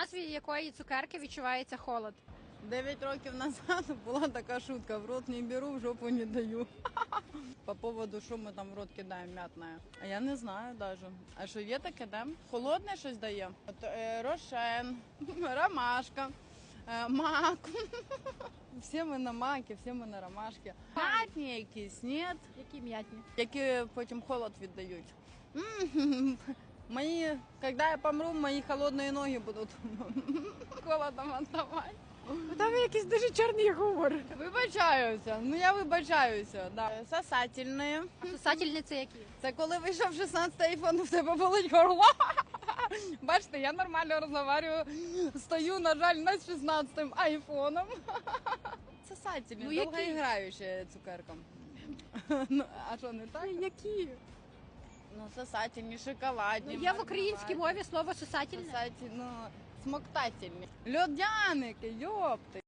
назві якої цукерки відчувається холод? Дев'ять років назад була така шутка: в рот не беру, в жопу не даю. По поводу, що ми там в рот кидаємо м'ятне. А я не знаю даже. А що є таке, да? Холодне щось дає? От, е, рошен, ромашка, е, мак. Всі ми на маки, всі ми на ромашки. М'ятні якісь, ні? Які м'ятні? які потім холод віддають. М, Мої, коли я помру, мої холодні ноги будуть холодом віддавати. Там якийсь дуже чорний гумор. Вибачаюся, ну я вибачаюся. Да. Сосательні. А сосательниці які? Це коли вийшов 16 айфон, в тебе болить горло. Бачите, я нормально розмовляю, стою, на жаль, на 16 айфоном. Сосательні, Ну, які? довгоіграюча цукерка. Ну, а що, не так? Які? Ну, сосательні, шоколадні. Ну, є в українській мові слово сосательне. Сосательні, ну, смоктательні. Льодяники, йопти.